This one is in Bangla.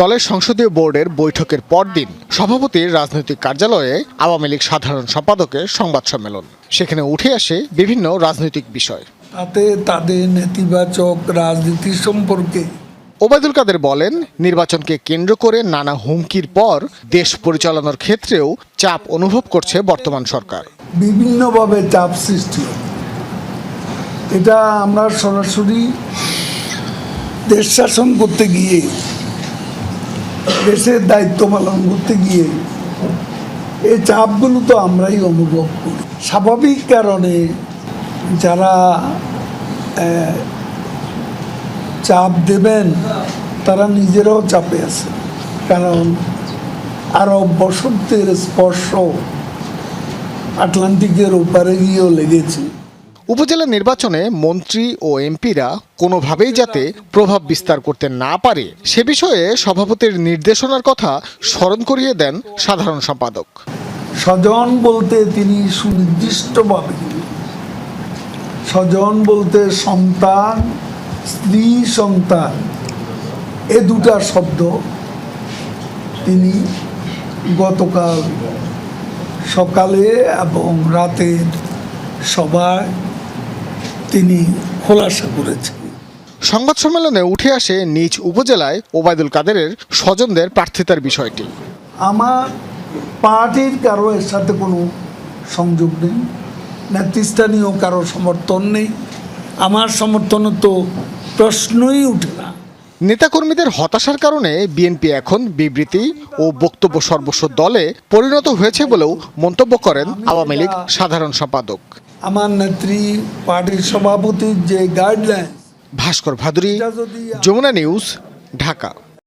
দলের সংসদীয় বোর্ডের বৈঠকের পরদিন সভাপতির রাজনৈতিক কার্যালয়ে আওয়ামী লীগ সাধারণ সম্পাদকের সংবাদ সম্মেলন। সেখানে উঠে আসে বিভিন্ন রাজনৈতিক বিষয়। তাতে তাদের নেতিবাচক রাজনীতি সম্পর্কে। ওবায়দুল কাদের বলেন নির্বাচনকে কেন্দ্র করে নানা হুমকির পর দেশ পরিচালনার ক্ষেত্রেও চাপ অনুভব করছে বর্তমান সরকার। বিভিন্নভাবে চাপ সৃষ্টি এটা আমরা সরাসরি দেশ শাসন করতে গিয়ে দেশের দায়িত্ব পালন করতে গিয়ে এই চাপগুলো তো আমরাই অনুভব করি। স্বাভাবিক কারণে যারা চাপ দেবেন, তারা নিজেরাও চাপে আছে। কারণ আরও বসন্তের স্পর্শ আটলান্টিকের ওপারে গিয়েও লেগেছে। উপজেলা নির্বাচনে মন্ত্রী ও এমপিরা কোনোভাবেই যাতে প্রভাব বিস্তার করতে না পারে, সে বিষয়ে সভাপতির নির্দেশনার কথা স্মরণ করিয়ে দেন সাধারণ সম্পাদক। স্বজন বলতে তিনি সুনির্দিষ্টভাবে, স্বজন বলতে সন্তান, স্ত্রী, সন্তান, এ দুটা শব্দ তিনি গতকাল সকালে এবং রাতের সভায় তিনি খোলাসা করেছেন। সংবাদ সম্মেলনে উঠে আসে নিজ উপজেলায় ওবায়দুল কাদেরের স্বজনদের প্রার্থিতার বিষয়টি। আমার পার্টির কারও এর সাথে কোনো সংযোগ নেই নেতৃস্থানীয় কারও সমর্থন নেই। আমার সমর্থন তো প্রশ্নই উঠে না। নেতাকর্মীদের হতাশার কারণে বিএনপি এখন বিবৃতি ও বক্তব্য সর্বস্ব দলে পরিণত হয়েছে বলেও মন্তব্য করেন আওয়ামী লীগ সাধারণ সম্পাদক। আমার নেত্রী পার্টির সভাপতির যে গাইডলাইন ভাস্কর ভাদুরী যমুনা নিউজ ঢাকা।